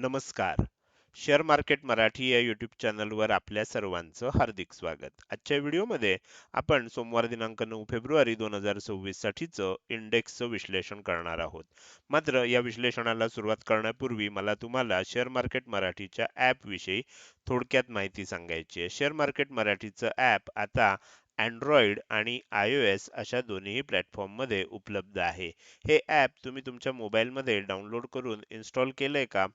नमस्कार. Share market Marathi या YouTube चॅनलवर आपल्या सर्वांचं हार्दिक स्वागत. आजच्या व्हिडिओमध्ये आपण सोमवार दिनांक नऊ फेब्रुवारी दोन हजार सव्वीस साठीचं इंडेक्सचं विश्लेषण करणार आहोत. मात्र या विश्लेषणाला सुरुवात करण्यापूर्वी मला तुम्हाला शेअर मार्केट मराठीच्या ॲपविषयी थोडक्यात माहिती सांगायची आहे. शेअर मार्केट मराठीचं ॲप आता अँड्रॉइड आणि आय ओ एस अशा दोन्ही प्लॅटफॉर्ममध्ये उपलब्ध आहे. हे ॲप तुम्ही तुमच्या मोबाईलमध्ये डाउनलोड करून इन्स्टॉल केलंय का?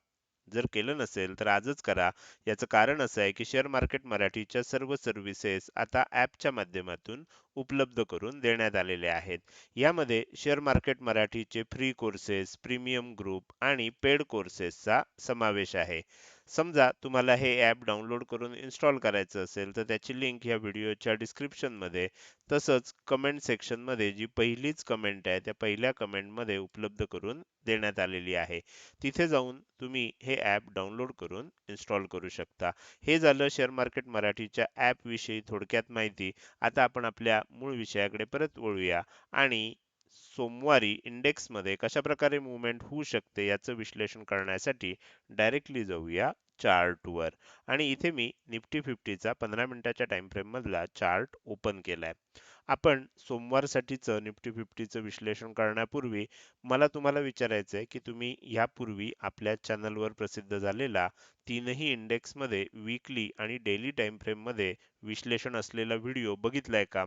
जर केलं नसेल तर आजच करा. याचं कारण असं आहे की शेअर मार्केट मराठीच्या सर्व सर्व्हिसेस आता ॲपच्या माध्यमातून उपलब्ध करून देण्यात आलेले आहेत. यामध्ये शेअर मार्केट मराठीचे फ्री कोर्सेस प्रीमियम ग्रुप आणि पेड कोर्सेसचा समावेश आहे. समजा तुम्हाला हे ॲप डाउनलोड करून इन्स्टॉल करायचं असेल तर त्याची लिंक या व्हिडिओच्या डिस्क्रिप्शनमध्ये तसंच कमेंट सेक्शनमध्ये जी पहिलीच कमेंट आहे त्या पहिल्या कमेंटमध्ये उपलब्ध करून देण्यात आलेली आहे. तिथे जाऊन तुम्ही हे ॲप डाउनलोड करून इन्स्टॉल करू शकता. हे झालं शेअर मार्केट मराठीच्या ॲपविषयी थोडक्यात माहिती. आता आपण आपल्या मूळ विषयाकडे परत वळूया. आणि सोमवारी इंडेक्समध्ये कशा प्रकारे मुवमेंट होऊ शकते याचं विश्लेषण करण्यासाठी डायरेक्टली जाऊया चार्टवर आणि इथे मी निफ्टी फिफ्टीचा पंधरा मिनिटाच्या टाइम फ्रेम मधला चार्ट ओपन केलाय. आपण सोमवारसाठीचं निफ्टी फिफ्टीचं विश्लेषण करण्यापूर्वी मला तुम्हाला विचारायचं आहे की तुम्ही ह्यापूर्वी आपल्या चॅनलवर प्रसिद्ध झालेला तीनही इंडेक्समध्ये वीकली आणि डेली टाइम फ्रेममध्ये विश्लेषण असलेला व्हिडिओ बघितलाय का?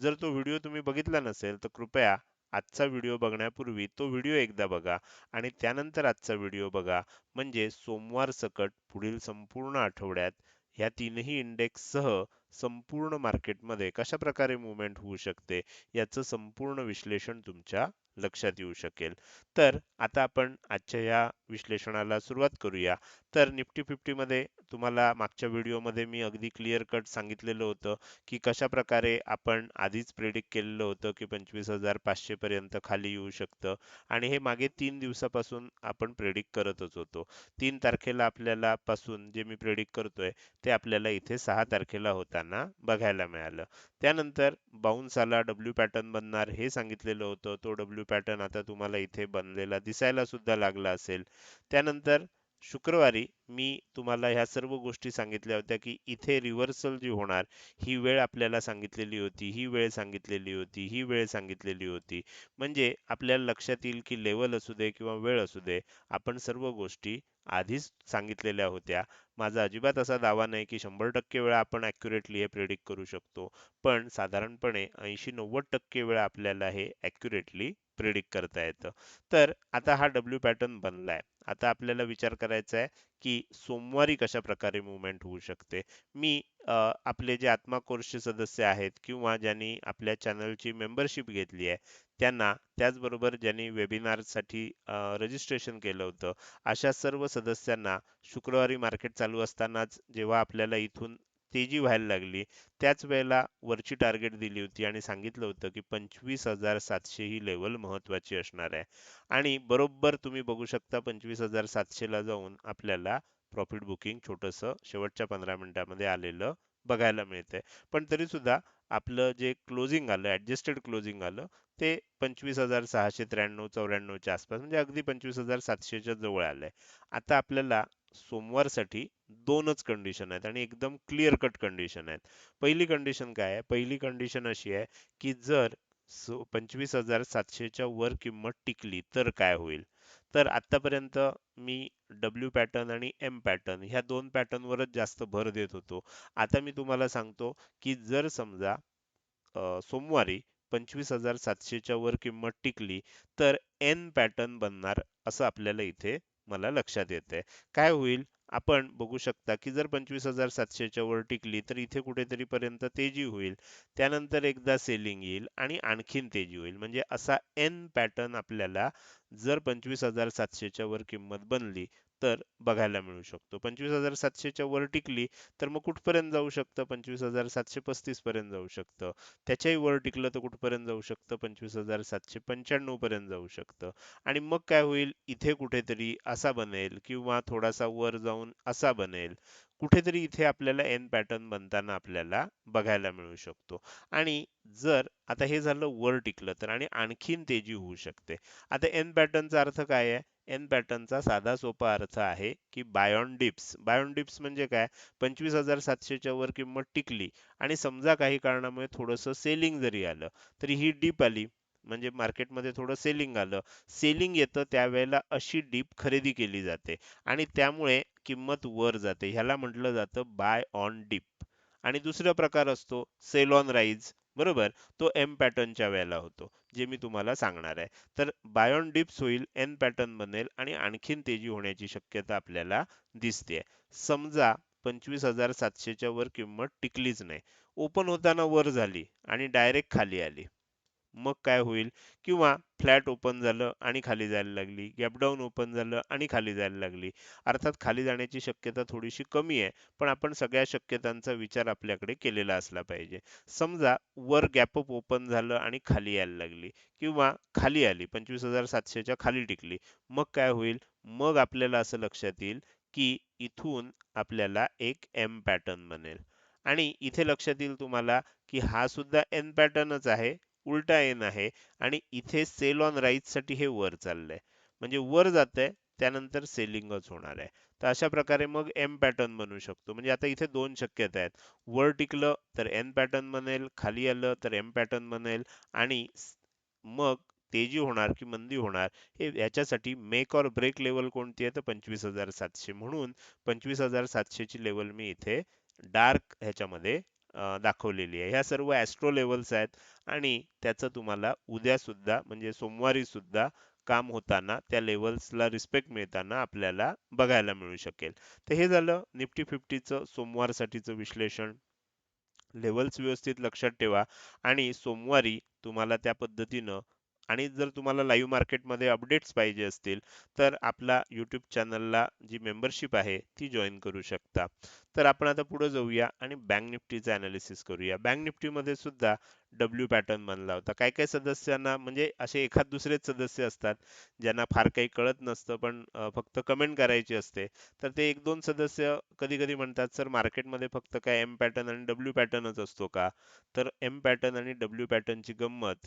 जर तो व्हिडिओ तुम्ही बघितला नसेल तर कृपया आजचा व्हिडिओ बघण्यापूर्वी तो व्हिडिओ एकदा बघा आणि त्यानंतर आजचा व्हिडिओ बघा. म्हणजे सोमवार सकट पुढील संपूर्ण आठवड्यात ह्या तीनही इंडेक्ससह संपूर्ण मार्केटमध्ये कशा प्रकारे मुवमेंट होऊ शकते याचं संपूर्ण विश्लेषण तुमच्या लक्षात येऊ शकेल. तर आता आपण आजच्या या विश्लेषणाला सुरुवात करूया. तर निफ्टी फिफ्टीमध्ये तुम्हाला मागच्या व्हिडिओमध्ये मी अगदी क्लिअर कट सांगितलेलं होतं की कशा प्रकारे आपण आधीच प्रेडिक्ट केलेलं होतं की पंचवीस हजार पाचशे पर्यंत खाली येऊ शकतं. आणि हे मागे तीन दिवसापासून आपण प्रेडिक्ट करतच होतो. तीन तारखेला आपल्याला पासून जे मी प्रेडिक्ट करतोय ते आपल्याला इथे सहा तारखेला होताना बघायला मिळालं. त्यानंतर बाउन्स आला डब्ल्यू पॅटर्न बनणार हे सांगितलेलं होतं. तो डब्ल्यू पॅटर्न आता तुम्हाला इथे बनलेला दिसायला सुद्धा लागला असेल. त्यानंतर शुक्रवारी मी तुम्हाला ह्या सर्व गोष्टी सांगितल्या होत्या की इथे रिव्हर्सल जी होणार ही वेळ आपल्याला सांगितलेली होती ही वेळ सांगितलेली होती ही वेळ सांगितलेली होती. म्हणजे आपल्याला लक्षात येईल की लेवल असू दे किंवा वेळ असू दे आपण सर्व गोष्टी आधीच सांगितलेल्या होत्या. माझा अजिबात असा दावा नाही की शंभर टक्के वेळा आपण ॲक्युरेटली हे प्रेडिक्ट करू शकतो. पण साधारणपणे ऐंशी नव्वद टक्के वेळा आपल्याला हे ॲक्युरेटली प्रिडिक्ट करता येतं. तर आता हा डब्ल्यू पॅटर्न बनलाय. आता आपल्याला विचार करायचा आहे की सोमवारी कशा प्रकारे मुवमेंट होऊ शकते? मी आपले जे आत्मा कोर्सचे सदस्य आहेत किंवा ज्यांनी आपल्या चॅनलची मेंबरशिप घेतली आहे त्यांना त्याचबरोबर ज्यांनी वेबिनारसाठी रजिस्ट्रेशन केलं होतं अशा सर्व सदस्यांना शुक्रवारी मार्केट चालू असतानाच जेव्हा आपल्याला इथून तेजी व्हायला लागली. त्याच वेळेला वरची टार्गेट दिली होती आणि सांगितलं होतं की पंचवीस हजार सातशे ही लेवल महत्वाची असणार आहे. आणि बरोबर तुम्ही बघू शकता पंचवीस हजार सातशेला जाऊन आपल्याला प्रॉफिट बुकिंग छोटंसं शेवटच्या पंधरा मिनिटामध्ये आलेलं बघायला मिळतंय. पण तरी सुद्धा आपलं जे क्लोजिंग आलं ॲडजस्टेड क्लोजिंग आलं ते पंचवीस हजार सहाशे त्र्याण्णव चौऱ्याण्णवच्या आसपास म्हणजे अगदी पंचवीस हजार सातशेच्या जवळ आलंय. आता आपल्याला सोमवारसाठी दोनच कंडिशन आहेत आणि एकदम क्लिअर कट कंडिशन आहेत. पहिली कंडिशन काय आहे? पहिली कंडिशन अशी आहे की जर पंचवीस हजार सातशेच्या वर किंमत टिकली तर काय होईल? तर आतापर्यंत मी डब्ल्यू पॅटर्न आणि एम पॅटर्न ह्या दोन पॅटर्नवरच जास्त भर देत होतो. आता मी तुम्हाला सांगतो की जर समजा सोमवारी पंचवीस हजार सातशेच्या वर किंमत टिकली तर एन पॅटर्न बनणार असं आपल्याला इथे मला लक्षात येते काय होईल? आपण बघू शकता की जर पंचवीस हजार सातशेच्या वर टिकली तर इथे कुठेतरी पर्यंत तेजी होईल. त्यानंतर एकदा सेलिंग येईल आणि आणखीन तेजी होईल. म्हणजे असा एन पॅटर्न आपल्याला जर पंचवीस हजार सातशेच्या वर किंमत बनली तर बघायला मिळू शकतो. पंचवीस हजार सातशेच्या वर टिकली तर मग कुठपर्यंत जाऊ शकतं? पंचवीस हजार सातशे पस्तीस पर्यंत जाऊ शकतं. त्याच्याही वर टिकलं तर कुठपर्यंत जाऊ शकतं? पंचवीस हजार सातशे पंच्याण्णव पर्यंत जाऊ शकतं. आणि मग काय होईल? इथे कुठेतरी असा बनेल किंवा थोडासा वर जाऊन असा बनेल. कुठेतरी इथे आपल्याला एन पॅटर्न बनताना आपल्याला बघायला मिळू शकतो. आणि जर आता हे झालं वर टिकलं तर आणि आणखीन तेजी होऊ शकते. आता एन पॅटर्नचा अर्थ काय आहे? एन पॅटर्नचा साधा सोपा अर्थ आहे की बायॉन डिप्स बायॉन डिप्स म्हणजे काय? पंचवीस हजार सातशेच्या वर किंमत टिकली आणि समजा काही कारणामुळे थोडंसं सेलिंग जरी आलं तरी ही डीप आली. म्हणजे मार्केटमध्ये थोडं सेलिंग आलं. सेलिंग येतं त्यावेळेला अशी डीप खरेदी केली जाते आणि त्यामुळे किंमत वर जाते. ह्याला म्हटलं जातं बाय ऑन डीप आणि दुसरा प्रकार असतो सेल ऑन राईज बरोबर? तो एम पॅटर्नच्या वेळेला होतो जे मी तुम्हाला सांगणार आहे. तर बायोन डिप्स होईल एन पॅटर्न बनेल आणि आणखीन तेजी होण्याची शक्यता आपल्याला दिसते. समजा पंचवीस हजार सातशेच्या वर किंमत टिकलीच नाही. ओपन होताना वर झाली आणि डायरेक्ट खाली आली. मग काय होईल? किंवा फ्लॅट ओपन झालं आणि खाली जायला लागली गॅप डाऊन ओपन झालं आणि खाली जायला लागली. अर्थात खाली जाण्याची शक्यता थोडीशी कमी आहे पण आपण सगळ्या शक्यतांचा विचार आपल्याकडे केलेला असला पाहिजे. समजा वर गॅपअप ओपन झालं आणि खाली यायला लागली किंवा खाली आली पंचवीस हजार सातशेच्या खाली टिकली मग काय होईल? मग आपल्याला असं लक्षात येईल की इथून आपल्याला एक एम पॅटर्न बनेल. आणि इथे लक्षात येईल तुम्हाला की हा सुद्धा एन पॅटर्नच आहे. उलटा एन आहे आणि इथे सेल ऑन राईजसाठी हे वर चाललंय. म्हणजे वर जात त्यानंतर सेलिंगच होणार आहे. तर अशा प्रकारे मग एम पॅटर्न बनू शकतो. म्हणजे आता इथे दोन शक्यता आहेत. वर टिकलं तर एन पॅटर्न बनेल. खाली आलं तर एम पॅटर्न बनेल. आणि मग तेजी होणार की मंदी होणार हे याच्यासाठी मेक और ब्रेक लेवल कोणती आहे? तर पंचवीस हजार सातशे. म्हणून पंचवीस हजार सातशेची लेवल मी इथे डार्क ह्याच्यामध्ये दाखवलेली आहे. ह्या सर्व ॲस्ट्रो लेवल्स आहेत आणि त्याचं तुम्हाला उद्या सुद्धा म्हणजे सोमवारी सुद्धा काम होताना त्या लेवल्सला रिस्पेक्ट मिळताना आपल्याला बघायला मिळू शकेल. तर हे झालं निफ्टी फिफ्टीचं सोमवारसाठीचं विश्लेषण. लेवल्स व्यवस्थित लक्षात ठेवा आणि सोमवारी तुम्हाला त्या पद्धतीनं आणि जर तुम्हाला लाईव्ह मार्केटमध्ये अपडेट्स पाहिजे असतील तर आपला यूट्यूब चॅनलला जी मेंबरशिप आहे ती जॉईन करू शकता. तर आपण आता पुढे जाऊया आणि बँक निफ्टीचा अनालिसिस करूया. बँक निफ्टीमध्ये सुद्धा डब्ल्यू पॅटर्न बनला होता. काय काय सदस्यांना म्हणजे असे एखाद दुसरेच सदस्य असतात ज्यांना फार काही कळत नसतं पण फक्त कमेंट करायची असते. तर ते एक दोन सदस्य कधी कधी म्हणतात सर मार्केटमध्ये फक्त काय एम पॅटर्न आणि डब्ल्यू पॅटर्नच असतो का? तर एम पॅटर्न आणि डब्ल्यू पॅटर्नची गंमत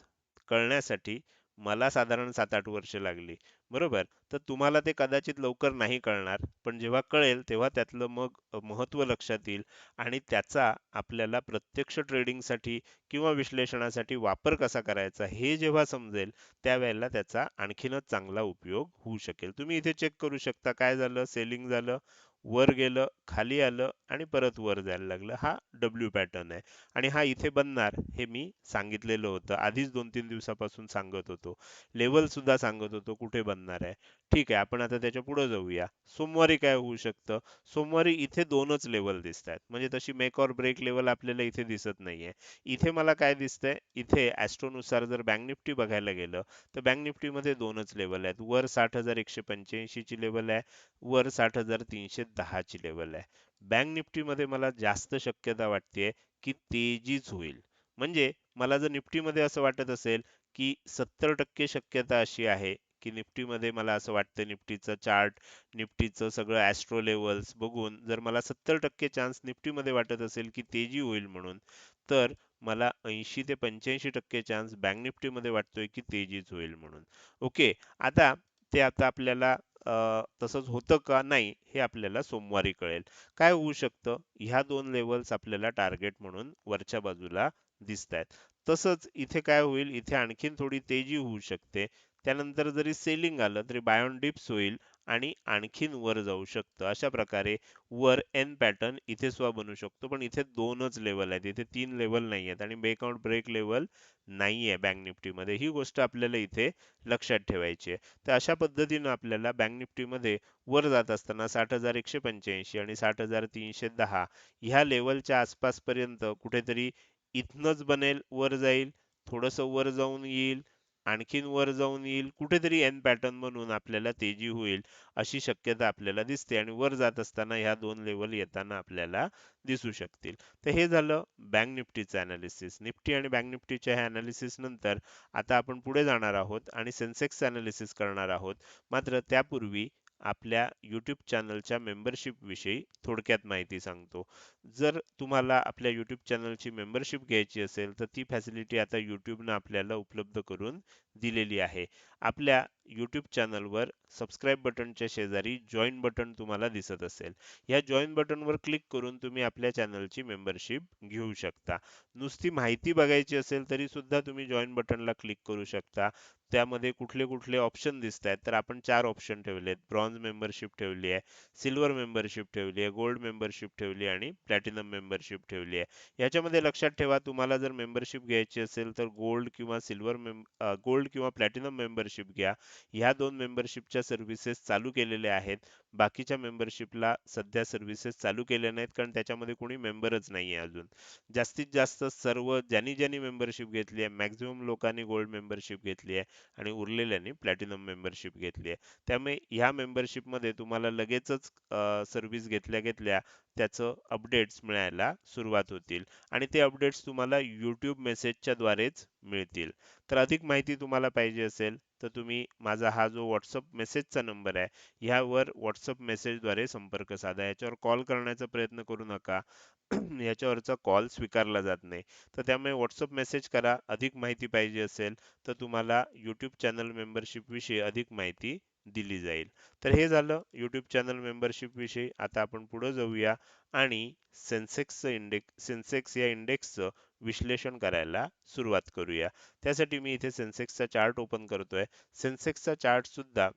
कळण्यासाठी मला साधारण सात आठ वर्ष लागली. बरोबर? तर तुम्हाला ते कदाचित लवकर नाही कळणार पण जेव्हा कळेल तेव्हा त्यातलं मग महत्त्व लक्षात येईल आणि त्याचा आपल्याला प्रत्यक्ष ट्रेडिंगसाठी किंवा विश्लेषणासाठी वापर कसा करायचा हे जेव्हा समजेल त्यावेळेला त्याचा आणखीनच चांगला उपयोग होऊ शकेल. तुम्ही इथे चेक करू शकता. काय झालं? सेलिंग झालं. वर गेलं खाली आलं आणि परत वर जायला लागलं. हा डब्ल्यू पॅटर्न आहे. आणि हा इथे बनणार हे मी सांगितलेलं होतं. आधीच दोन तीन दिवसापासून सांगत होतो. लेवल सुद्धा सांगत होतो कुठे बनणार आहे. ठीक आहे आपण आता त्याच्या पुढे जाऊया. सोमवारी काय होऊ शकतं? सोमवारी इथे दोनच लेवल दिसत आहेत म्हणजे तशी मेक ऑर ब्रेक लेवल आपल्याला इथे दिसत नाहीये. इथे मला काय दिसतंय? इथे ॲस्ट्रोनुसार जर बँक निफ्टी बघायला गेलं तर बँक निफ्टीमध्ये दोनच लेवल आहेत. वर साठ हजार एकशे पंच्याऐंशी ची लेवल आहे. वर साठ हजार तीनशे दहाची लेवल आहे. बँक निफ्टीमध्ये मला जास्त शक्यता वाटते की तेजीच होईल. म्हणजे मला जर निफ्टीमध्ये असं वाटत असेल की सत्तर टक्के शक्यता अशी आहे की निफ्टीमध्ये मला असं वाटतं निफ्टीचं चार्ट निफ्टीचं सगळं ॲस्ट्रो लेवल्स बघून जर मला सत्तर टक्के चान्स निफ्टीमध्ये वाटत असेल की तेजी होईल म्हणून तर मला ऐंशी ते पंच्याऐंशी टक्के चान्स बँक निफ्टीमध्ये वाटतोय की तेजीच होईल म्हणून. ओके आता ते आता आपल्याला तसंच होतं का नाही हे आपल्याला सोमवारी कळेल. काय होऊ शकतं? ह्या दोन लेवल्स आपल्याला टार्गेट म्हणून वरच्या बाजूला दिसत आहेत तसंच इथे काय होईल? इथे आणखीन थोडी तेजी होऊ शकते. त्यानंतर जरी सेलिंग आलं तरी बायोन डिप्स होईल. आणि आणखीन वर जाऊ शकतं. अशा प्रकारे वर एन पॅटर्न इथे स्वा बनू शकतो. पण इथे दोनच लेवल आहेत. इथे तीन लेवल नाही आहेत आणि बेकआउट ब्रेक लेवल नाहीये बँक निफ्टीमध्ये ही गोष्ट आपल्याला इथे लक्षात ठेवायची आहे. तर अशा पद्धतीनं आपल्याला बँक निफ्टीमध्ये वर जात असताना साठ हजार एकशे पंच्याऐंशी आणि साठ हजार तीनशे दहा ह्या लेवलच्या आसपासपर्यंत कुठेतरी इथनंच बनेल वर जाईल थोडंसं वर जाऊन येईल आणखीन वर जाऊन येईल. कुठेतरी एन पॅटर्न म्हणून आपल्याला तेजी होईल अशी शक्यता आपल्याला दिसते आणि वर जात असताना ह्या दोन लेवल येताना आपल्याला दिसू शकतील. तर हे झालं बँक निफ्टीचं अनालिसिस निफ्टी आणि बँक निफ्टीच्या ह्या अनालिसिस नंतर आता आपण पुढे जाणार आहोत आणि सेन्सेक्स अनालिसिस करणार आहोत. मात्र त्यापूर्वी आपल्या यूट्यूब चॅनलच्या मेंबरशिप विषयी थोडक्यात माहिती सांगतो. जर तुम्हाला आपल्या यूट्यूब चॅनलची मेंबरशिप घ्यायची असेल तर ती फॅसिलिटी आता यूट्यूबनं आपल्याला उपलब्ध करून दिलेली आहे. आपल्या यूट्यूब चॅनलवर सबस्क्राईब बटनच्या शेजारी जॉईन बटन तुम्हाला दिसत असेल. या जॉईन बटनवर क्लिक करून तुम्ही आपल्या चॅनलची मेंबरशिप घेऊ शकता. नुसती माहिती बघायची असेल तरी सुद्धा तुम्ही जॉईन बटनला क्लिक करू शकता. त्यामध्ये कुठले कुठले ऑप्शन दिसत आहेत तर आपण चार ऑप्शन ठेवले आहेत ब्रॉन्झ मेंबरशिप ठेवली आहे सिल्वर मेंबरशिप ठेवली आहे गोल्ड मेंबरशिप ठेवली आणि प्लॅटिनम मेंबरशिप ठेवली आहे. याच्यामध्ये लक्षात ठेवा तुम्हाला जर मेंबरशिप घ्यायची असेल तर गोल्ड किंवा सिल्वर गोल्ड किंवा प्लॅटिनम मेंबरशिप घ्या. ह्या दोन मेंबरशिपच्या सर्व्हिसेस चालू केलेल्या आहेत. बाकीच्या मेंबरशिपला सध्या सर्व्हिसेस चालू केल्या नाहीत कारण त्याच्यामध्ये कोणी मेंबरच नाहीये अजून. जास्तीत जास्त सर्व ज्यांनी ज्यांनी मेंबरशिप घेतली आहे मॅक्झिमम लोकांनी गोल्ड मेंबरशिप घेतली आहे आणि उरलेल्यांनी प्लॅटिनम मेंबरशिप घेतली आहे. त्यामुळे ह्या मेंबरशिपमध्ये तुम्हाला लगेचच सर्व्हिस घेतल्या घेतल्या त्याचं अपडेट्स मिळायला सुरुवात होतील आणि ते अपडेट्स तुम्हाला यूट्यूब मेसेजच्या द्वारेच मिळतील. तर अधिक माहिती तुम्हाला पाहिजे असेल तर तुम्ही माझा हा जो व्हॉट्सअप मेसेजचा नंबर आहे ह्यावर व्हॉट्सअप मेसेजद्वारे संपर्क साधा. याच्यावर कॉल करण्याचा प्रयत्न करू नका. याच्यावरचा कॉल स्वीकारला जात नाही. तर त्यामुळे व्हॉट्सअप मेसेज करा अधिक माहिती पाहिजे असेल तर तुम्हाला यूट्यूब चॅनल मेंबरशिप विषयी अधिक माहिती दिली जाईल. तर हे झालं यूट्यूब चॅनल मेंबरशिप विषयी. आता आपण पुढे जाऊया आणि सेन्सेक्सचं इंडेक्स सेन्सेक्स या इंडेक्सचं विश्लेषण करायला सुरुवात करूया. त्यासाठी मी इथे सेन्सेक्सचा चार्ट ओपन करतोय. सेन्सेक्सचा चार्ट सुद्धा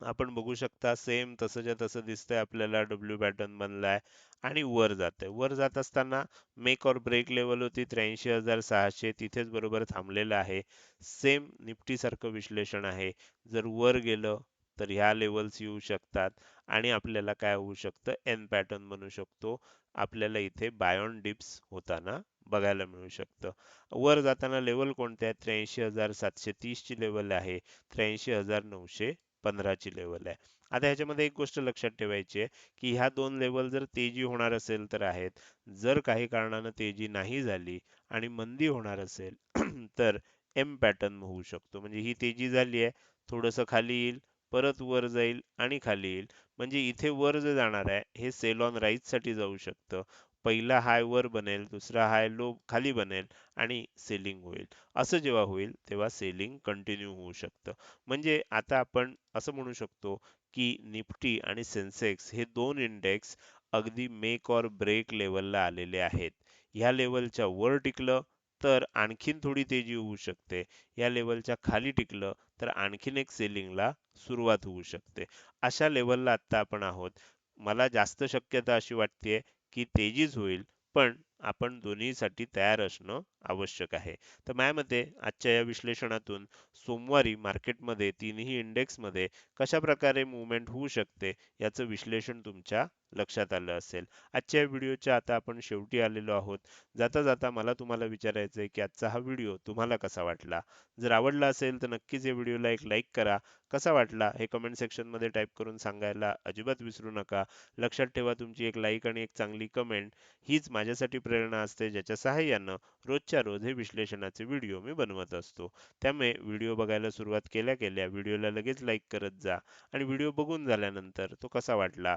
आपण बघू शकता सेम तसंच्या तसं दिसतंय आपल्याला. डब्ल्यू पॅटर्न बनलाय आणि वर जात वर जात असताना मेक और ब्रेक लेवल होती त्र्याऐंशी हजार सहाशे. तिथेच बरोबर थांबलेलं आहे. सेम निफ्टी सारखं विश्लेषण आहे. जर वर गेलं तर ह्या लेवल्स येऊ शकतात आणि आपल्याला काय होऊ शकतं? एन पॅटर्न बनू शकतो. आपल्याला इथे बायॉन डिप्स होताना बघायला मिळू शकतं. वर जाताना लेवल कोणते आहेत? त्र्याऐंशी हजार सातशे तीस ची लेवल आहे. त्र्याऐंशी हजार नऊशे पंधराची लेवल आहे. आता ह्याच्यामध्ये एक गोष्ट लक्षात ठेवायची आहे की ह्या दोन लेवल जर तेजी होणार असेल तर आहेत. जर काही कारणानं तेजी नाही झाली आणि मंदी होणार असेल तर एम पॅटर्न होऊ शकतो. म्हणजे ही तेजी झाली आहे थोडस खाली येईल परत वर जाईल आणि खाली येईल. म्हणजे इथे वर जे जाणार आहे हे सेल ऑन राईजसाठी जाऊ शकतं. पहिला हाय वर बनेल दुसरा हाय लो खाली बनेल आणि सेलिंग होईल. असं जेव्हा होईल तेव्हा सेलिंग कंटिन्यू होऊ शकतं. म्हणजे आता आपण असं म्हणू शकतो की निफ्टी आणि सेन्सेक्स हे दोन इंडेक्स अगदी मेक और ब्रेक लेवलला आलेले आहेत. ह्या लेवलच्या वर टिकलं तर आणखीन थोडी तेजी होऊ शकते. या लेवलच्या खाली टिकलं तर आणखीन एक सेलिंगला सुरुवात होऊ शकते. अशा लेवलला आता आपण आहोत. मला जास्त शक्यता अशी वाटते की तेजीच होईल. पण आपण दोन्हीसाठी तयार असणं आवश्यक आहे. तर मॅमध्ये आजच्या या विश्लेषणातून सोमवारी मार्केटमध्ये तिन्ही इंडेक्समध्ये कशा प्रकारे मुवमेंट होऊ शकते याचं विश्लेषण तुमच्या लक्षात आलं असेल. आजच्या व्हिडिओच्या आता आपण शेवटी आलेलो आहोत. जाता जाता मला तुम्हाला विचारायचं आहे की आजचा हा व्हिडिओ तुम्हाला कसा वाटला? जर आवडला असेल तर नक्कीच या व्हिडिओला एक लाईक करा. कसा वाटला हे कमेंट सेक्शनमध्ये टाईप करून सांगायला अजिबात विसरू नका. लक्षात ठेवा तुमची एक लाईक आणि एक चांगली कमेंट हीच माझ्यासाठी प्रेरणा असते ज्याच्या सहाय्यानं रोजच्या रोज हे विश्लेषणाचे व्हिडिओ मी बनवत असतो. त्यामुळे व्हिडिओ बघायला सुरुवात केल्या केल्या व्हिडिओला लगेच लाईक करत जा आणि व्हिडिओ बघून झाल्यानंतर तो कसा वाटला?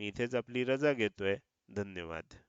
मी इथेच आपली रजा घेतोय. धन्यवाद.